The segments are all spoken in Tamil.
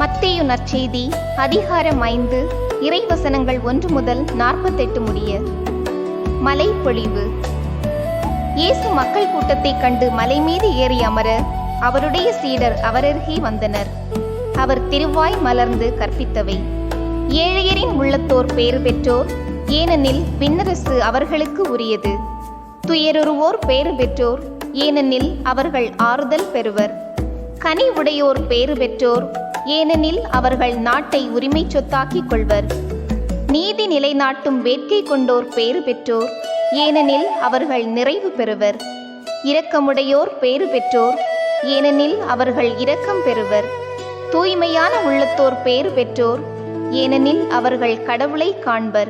மத்தேயு நற்செய்தி அதிகாரம் ஐந்து இறைவசனங்கள் ஒன்று முதல் நாற்பத்தெட்டு முடிய. மலை பொழிவு இயேசு மக்கள் கூட்டத்தைக் கண்டு மலை மீது ஏறி அமர அவருடைய சீடர் அவரருகே வந்தனர். அவர் திருவாய் மலர்ந்து கற்பித்தவை. ஏழையரின் உள்ளத்தோர் பேறு பெற்றோர் ஏனெனில் விண்ணரசு அவர்களுக்கு உரியது. துயருவோர் பேறு பெற்றோர் ஏனெனில் அவர்கள் ஆறுதல் பெறுவர். கனி உடையோர் பேறு பெற்றோர் ஏனெனில் அவர்கள் நாட்டை உரிமை சொத்தாக்கிக் கொள்வர். நீதி நிலைநாட்டும் வேட்கை கொண்டோர் பேறு பெற்றோர். ஏனெனில் அவர்கள் நிறைவு பெறுவர். இரக்கமுடையோர் பேறு பெற்றோர். ஏனெனில் அவர்கள் இரக்கம் பெறுவர். தூய்மையான உள்ளத்தோர் பேறு பெற்றோர். ஏனெனில் அவர்கள் கடவுளை காண்பர்.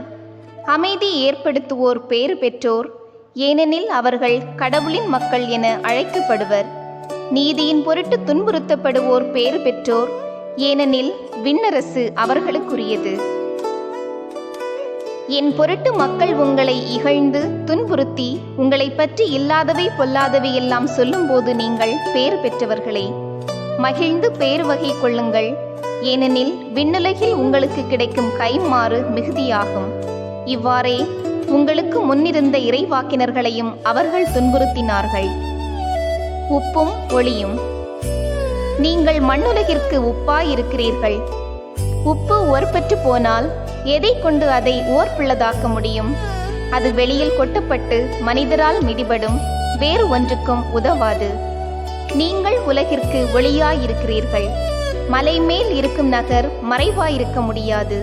அமைதி ஏற்படுத்துவோர் பேறு பெற்றோர். ஏனெனில் அவர்கள் கடவுளின் மக்கள் என அழைக்கப்படுவர். நீதியின் பொருட்டு துன்புறுத்தப்படுவோர் பேறு பெற்றோர். ஏனெனில் விண்ணரசு அவர்களுக்குரியது. என் பொருட்டு மக்கள் உங்களை இகழ்ந்து துன்புறுத்தி உங்களைப் பற்றி இல்லாதவை பொல்லாதவை எல்லாம் சொல்லும்போது நீங்கள் பேறு பெற்றவர்களே. மகிழ்ந்து பேறு வகை கொள்ளுங்கள். ஏனெனில் விண்ணுலகில் உங்களுக்கு கிடைக்கும் கைமாறு மிகுதியாகும். இவ்வாறே உங்களுக்கு முன்னிருந்த இறைவாக்கினர்களையும் அவர்கள் துன்புறுத்தினார்கள். உப்பும் ஒளியும் நீங்கள் மண்ணுலகிற்கு உப்பாயிருக்கிறீர்கள் உப்பு ஓர்பற்று போனால் எதை கொண்டு அதை ஓர்ப்புள்ளதாக்க முடியும்? அது வெளியில் கொட்டப்பட்டு மனிதரால் மிடிபடும் வேறு ஒன்றுக்கும் உதவாது. நீங்கள் உலகிற்கு ஒளியாயிருக்கிறீர்கள். மலை மேல் இருக்கும் நகர் மறைவாயிருக்க முடியாது.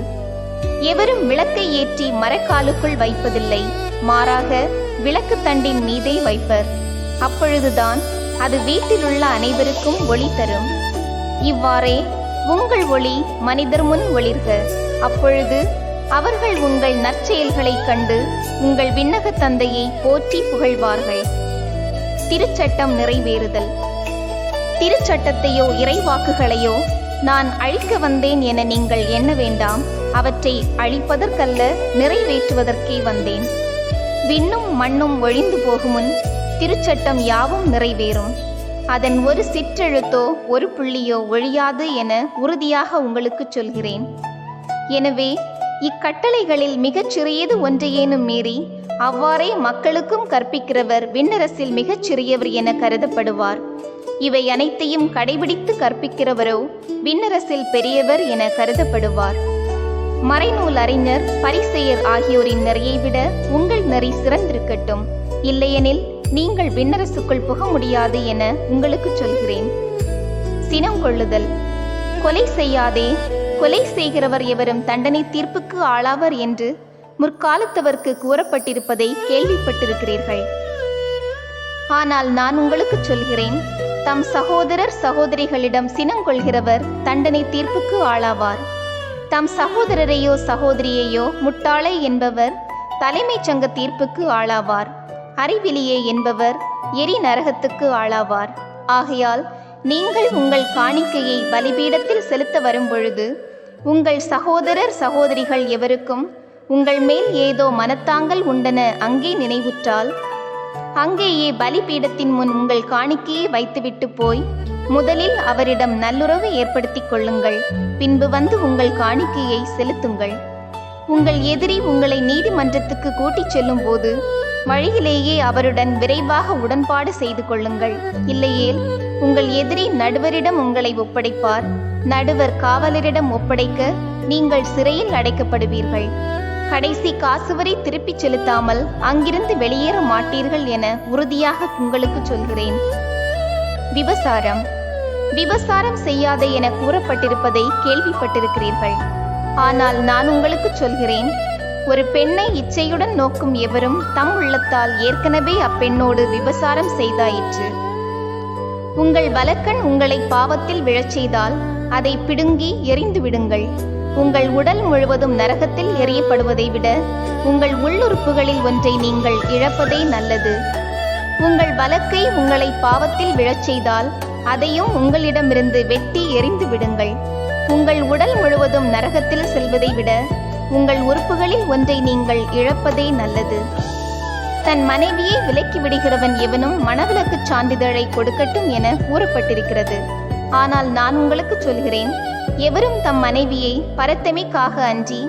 எவரும் விளக்கை ஏற்றி மரக்காலுக்குள் வைப்பதில்லை. மாறாக விளக்கு தண்டின் மீதே வைப்பர். அப்பொழுதுதான் அது வீட்டிலுள்ள அனைவருக்கும் ஒளி தரும். இவ்வாறே உங்கள் ஒளி மனிதர் முன் ஒளிர்க. அப்பொழுது அவர்கள் உங்கள் நற்செயல்களைக் கண்டு உங்கள் விண்ணக தந்தையை போற்றி புகழ்வார்கள். திருச்சட்டம் நிறைவேறுதல். திருச்சட்டத்தையோ இறைவாக்குகளையோ நான் அழிக்க வந்தேன் என நீங்கள் எண்ண வேண்டாம். அவற்றை அழிப்பதற்கல்ல நிறைவேற்றுவதற்கே வந்தேன். விண்ணும் மண்ணும் ஒழிந்து போகுமுன் திருச்சட்டம் யாவும் நிறைவேறும். அதன் ஒரு சிற்றெழுத்தோ ஒரு புள்ளியோ ஒழியாது என உறுதியாக உங்களுக்கு சொல்கிறேன். எனவே இக்கட்டளைகளில் மிகச் சிறியது ஒன்றையேனும் மீறி அவ்வாறே மக்களுக்கும் கற்பிக்கிறவர் விண்ணரசில் மிகச் சிறியவர் என கருதப்படுவார். இவை அனைத்தையும் கடைபிடித்து கற்பிக்கிறவரோ விண்ணரசில் பெரியவர் என கருதப்படுவார். மறைநூல் அறிஞர் பரிசெயர் ஆகியோரின் நெறியை விட உங்கள் நெறி சிறந்திருக்கட்டும். இல்லையெனில் நீங்கள் விண்ணரசுக்குள் புக முடியாது என உங்களுக்கு சொல்கிறேன். சினம் கொள்ளுதல். கொலை செய்யாதே. கொலை செய்கிறவர் எவரும் தண்டனை தீர்ப்புக்கு ஆளாவர் என்று முற்காலத்தவர்க்கு கூறப்பட்டிருப்பதை கேள்விப்பட்டிருக்கிறீர்கள். ஆனால் நான் உங்களுக்கு சொல்கிறேன் தம் சகோதரர் சகோதரிகளிடம் சினம் கொள்கிறவர் தண்டனை தீர்ப்புக்கு ஆளாவார். தம் சகோதரரையோ சகோதரியையோ முட்டாளை என்பவர் தலைமைச் சங்க தீர்ப்புக்கு ஆளாவார். அறிவிலியே என்பவர் எரி நரகத்துக்கு ஆளாவார். ஆகையால் நீங்கள் உங்கள் காணிக்கையை பலிபீடத்தில் செலுத்த வரும்பொழுது உங்கள் சகோதரர் சகோதரிகள் எவருக்கும் உங்கள் மேல் ஏதோ மனத்தாங்கல் உண்டன அங்கே நினைவுற்றால் அங்கேயே பலிபீடத்தின் முன் உங்கள் காணிக்கையை வைத்துவிட்டு போய் முதலில் அவரிடம் நல்லுறவு ஏற்படுத்திக் கொள்ளுங்கள் பின்பு வந்து உங்கள் காணிக்கையை செலுத்துங்கள். உங்கள் எதிரி உங்களை நீதிமன்றத்துக்கு கூட்டிச் செல்லும் போது வழியிலேயே அவருடன் விரைவாக உடன்பாடு செய்து கொள்ளுங்கள். இல்லையேல் உங்கள் எதிரி நடுவரிடம் உங்களை ஒப்படைப்பார். நடுவர் காவலரிடம் ஒப்படைக்க நீங்கள் சிறையில் அடைக்கப்படுவீர்கள். கடைசி காசு வரை திருப்பிச் செலுத்தாமல் அங்கிருந்து வெளியேற மாட்டீர்கள் என உறுதியாக உங்களுக்கு சொல்கிறேன். விபசாரம். விபசாரம் செய்யாத என கூறப்பட்டிருப்பதை கேள்விப்பட்டிருக்கிறீர்கள். ஆனால் நான் உங்களுக்கு சொல்கிறேன் ஒரு பெண்ணை இச்சையுடன் நோக்கும் எவரும் தம் உள்ளத்தால் ஏற்கனவே அப்பெண்ணோடு விபசாரம் செய்தாயிற்று. உங்கள் வலக்கண் உங்களை பாவத்தில் விழச் செய்தால் அதை பிடுங்கி எரிந்து விடுங்கள். உங்கள் உடல் முழுவதும் நரகத்தில் எரியப்படுவதை விட உங்கள் உள்ளுறுப்புகளில் ஒன்றை நீங்கள் இழப்பதே நல்லது. உங்கள் வலக்கை உங்களை பாவத்தில் விழச் செய்தால் அதையும் உங்களிடமிருந்து வெட்டி எரிந்து விடுங்கள். உங்கள் உடல் முழுவதும் நரகத்தில் செல்வதை விட உங்கள் உறுப்புகளில் ஒன்றை நீங்கள் இழப்பதே நல்லது. தன் மனைவியை விலக்கி விடுகிறவன் எவனும் மனவிலக்கு சான்றிதழை கொடுக்கட்டும் என கூறப்பட்டிருக்கிறது. ஆனால் நான் உங்களுக்கு சொல்கிறேன் எவரும் தம் மனைவியை பரத்தமைக்காக அன்றி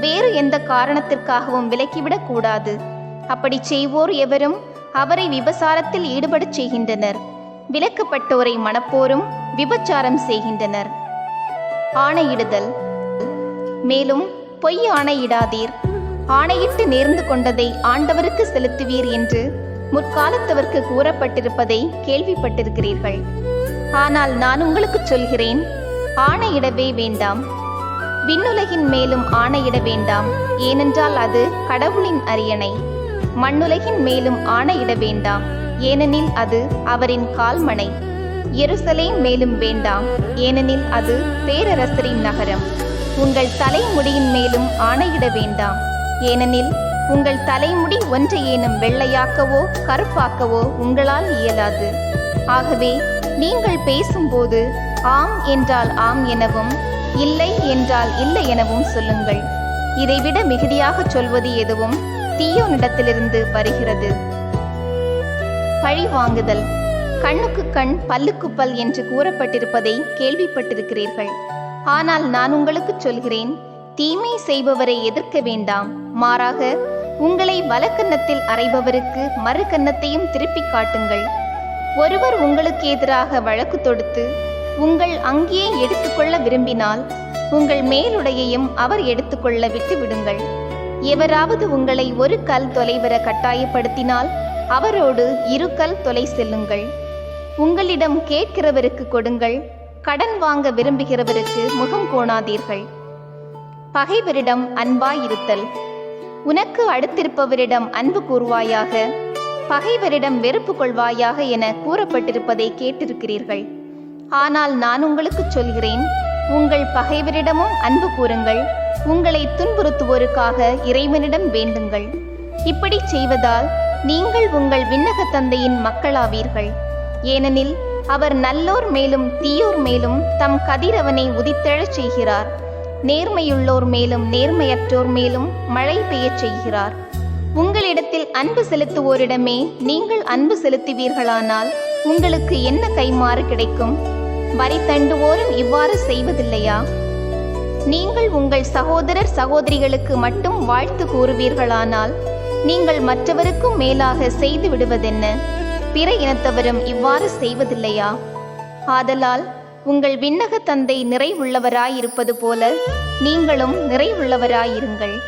வேறு எந்த காரணத்திற்காகவும் விலக்கிவிடக் கூடாது. அப்படி செய்வோர் எவரும் அவரை விபசாரத்தில் ஈடுபடச் செய்கின்றனர். விலக்கப்பட்டோரை மணப்போரும் விபச்சாரம் செய்கின்றனர். ஆணையிடுதல். மேலும் பொய் ஆணையிடாதீர் ஆணையிட்டு நேர்ந்து கொண்டதை ஆண்டவருக்கு செலுத்துவீர் என்று முற்காலத்தவர்க்கு கூறப்பட்டிருப்பதை கேள்விப்பட்டிருக்கிறீர்கள். ஆனால் நான் உங்களுக்கு சொல்கிறேன் ஆணையிடவே வேண்டாம். விண்ணுலகின் மேலும் ஆணையிட வேண்டாம். ஏனென்றால் அது கடவுளின் அரியணை. மண்ணுலகின் மேலும் ஆணையிட வேண்டாம். ஏனெனில் அது அவரின் கால்மனை. எருசலேம் மேலும் வேண்டாம். ஏனெனில் அது பேரரசரின் நகரம். உங்கள் தலைமுடியின் மேலும் ஆணையிட வேண்டாம். ஏனெனில் உங்கள் தலைமுடி ஒன்றையேனும் வெள்ளையாக்கவோ கருப்பாக்கவோ உங்களால் இயலாது. ஆகவே நீங்கள் பேசும்போது ஆம் என்றால் ஆம் எனவும் இல்லை என்றால் இல்லை எனவும் சொல்லுங்கள். இதைவிட மிகுதியாகச் சொல்வது எதுவும் தீயோனிடத்திலிருந்து வருகிறது. பழி வாங்குதல். கண்ணுக்கு கண் பல்லுக்கு பல் என்று கூறப்பட்டிருப்பதை கேள்விப்பட்டிருக்கிறீர்கள். ஆனால் நான் உங்களுக்கு சொல்கிறேன் தீமை செய்பவரை எதிர்க்க வேண்டாம். மாறாக உங்களை வலக்கன்னத்தில் அறைபவருக்கு மறு கன்னத்தையும் திருப்பிக் காட்டுங்கள். ஒருவர் உங்களுக்கு எதிராக வழக்கு தொடுத்து உங்கள் அங்கேயே எடுத்துக்கொள்ள விரும்பினால் உங்கள் மேலுடையையும் அவர் எடுத்துக்கொள்ள விட்டு விடுங்கள் எவராவது உங்களை ஒரு கல் தொலைவர கட்டாயப்படுத்தினால் அவரோடு இரு கல் தொலை செல்லுங்கள். உங்களிடம் கேட்கிறவருக்கு கொடுங்கள் கடன் வாங்க விரும்புகிறவருக்கு முகம் கோணாதீர்கள். பகைவரிடம் அன்பாயிருத்தல். உனக்கு அடுத்திருப்பவரிடம் அன்பு கூறுவாயாக பகைவரிடம் வெறுப்பு கொள்வாயாக என கூறப்பட்டிருப்பதை கேட்டிருக்கிறீர்கள். ஆனால் நான் உங்களுக்கு சொல்கிறேன் உங்கள் பகைவரிடமும் அன்பு கூறுங்கள் உங்களை துன்புறுத்துவோருக்காக இறைவனிடம் வேண்டுங்கள். இப்படி செய்வதால் நீங்கள் உங்கள் விண்ணக தந்தையின் மக்களாவீர்கள். ஏனெனில் அவர் நல்லோர் மேலும் தீயோர் மேலும் தம் கதிரவனை உதித்தெழச் செய்கிறார். நேர்மையுள்ளோர் மேலும் நேர்மையற்றோர் மேலும் மழை பெய்யச் செய்கிறார். உங்களிடத்தில் அன்பு செலுத்துவோரிடமே நீங்கள் அன்பு செலுத்துவீர்களானால் உங்களுக்கு என்ன கைமாறு கிடைக்கும்? வரி தண்டுவோரும் இவ்வாறு செய்வதில்லையா? நீங்கள் உங்கள் சகோதரர் சகோதரிகளுக்கு மட்டும் வாழ்த்து கூறுவீர்களானால் நீங்கள் மற்றவருக்கும் மேலாக செய்து விடுவதென்ன? பிற இனத்தவரும் இவ்வாறு செய்வதில்லையா? ஆதலால் உங்கள் விண்ணக தந்தை நிறைவுள்ளவராயிருப்பது போல நீங்களும் நிறைவுள்ளவராயிருங்கள்.